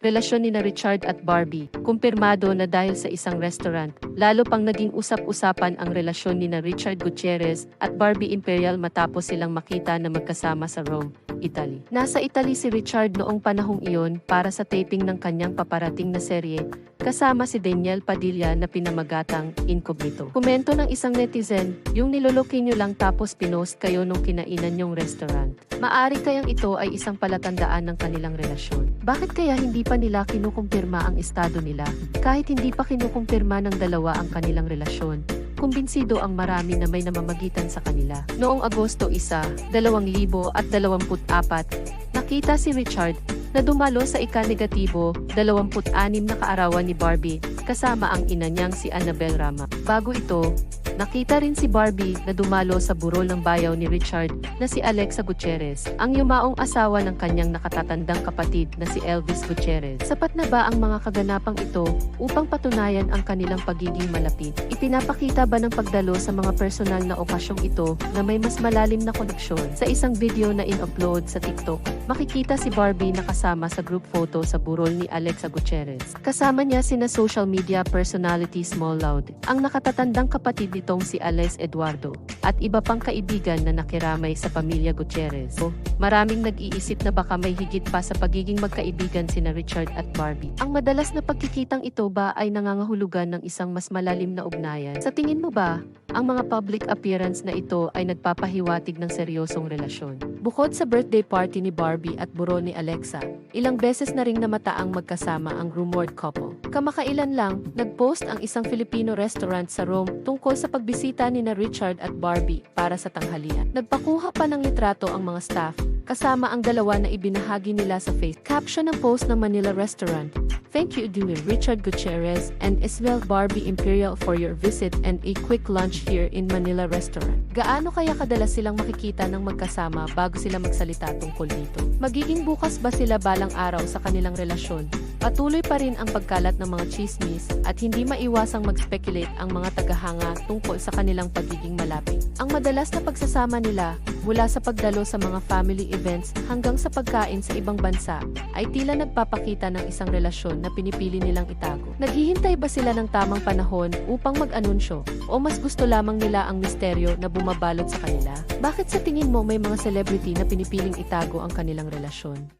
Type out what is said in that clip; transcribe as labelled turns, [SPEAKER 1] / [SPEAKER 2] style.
[SPEAKER 1] relasyon ni na Richard at Barbie, kumpirmado na dahil sa isang restaurant, lalo pang naging usap-usapan ang relasyon ni na Richard Gutierrez at Barbie Imperial matapos silang makita na magkasama sa Rome, Italy. Nasa Italy si Richard noong panahong iyon para sa taping ng kanyang paparating na serye, kasama si Daniel Padilla na pinamagatang Incognito. Komento ng isang netizen, yung niloloki nyo lang tapos pinost kayo nung kinainan yung restaurant. Maari kayang ito ay isang palatandaan ng kanilang relasyon. Bakit kaya hindi pa nila kinukumpirma ang estado nila? Kahit hindi pa kinukumpirma ng dalawa ang kanilang relasyon, kumbinsido ang marami na may namamagitan sa kanila. Noong Agosto 1, 2024, nakita si Richard na dumalo sa ika-negatibo 26 na kaarawan ni Barbie kasama ang ina niyang si Annabel Rama. Bago ito, nakita rin si Barbie na dumalo sa burol ng bayaw ni Richard na si Alexa Gutierrez, ang yumaong asawa ng kanyang nakatatandang kapatid na si Elvis Gutierrez. Sapat na ba ang mga kaganapang ito upang patunayan ang kanilang pagiging malapit? Ipinapakita ba ng pagdalo sa mga personal na okasyong ito na may mas malalim na koneksyon? Sa isang video na in-upload sa TikTok, makikita si Barbie na kasama sa group photo sa burol ni Alexa Gutierrez. Kasama niya sina social media personality Small Loud, ang nakatatandang kapatid nitong si Alex Eduardo, at iba pang kaibigan na nakiramay sa pamilya Gutierrez. O, maraming nag-iisip na baka may higit pa sa pagiging magkaibigan sina Richard at Barbie. Ang madalas na pagkikitang ito ba ay nangangahulugan ng isang mas malalim na ugnayan? Sa tingin mo ba, ang mga public appearance na ito ay nagpapahiwatig ng seryosong relasyon? Bukod sa birthday party ni Barbie at buro ni Alexa, ilang beses na ring namataang magkasama ang rumored couple. Kamakailan lang, nag-post ang isang Filipino restaurant sa Rome tungkol sa pagbisita ni na Richard at Barbie para sa tanghalian. Nagpakuha pa ng litrato ang mga staff, kasama ang dalawa na ibinahagi nila sa face. Caption ng post ng Manila Restaurant, Thank you Dear Richard Gutierrez and Isabel Barbie Imperial for your visit and a quick lunch here in Manila Restaurant. Gaano kaya kadalas silang makikita ng magkasama bago sila magsalita tungkol dito? Magiging bukas ba sila balang araw sa kanilang relasyon? Patuloy pa rin ang pagkalat ng mga chismis at hindi maiwasang mag-speculate ang mga tagahanga tungkol sa kanilang pagiging malapit. Ang madalas na pagsasama nila mula sa pagdalo sa mga family events hanggang sa pagkain sa ibang bansa ay tila nagpapakita ng isang relasyon na pinipili nilang itago. Naghihintay ba sila ng tamang panahon upang mag-anunsyo o mas gusto lamang nila ang misteryo na bumabalot sa kanila? Bakit sa tingin mo may mga celebrity na pinipiling itago ang kanilang relasyon?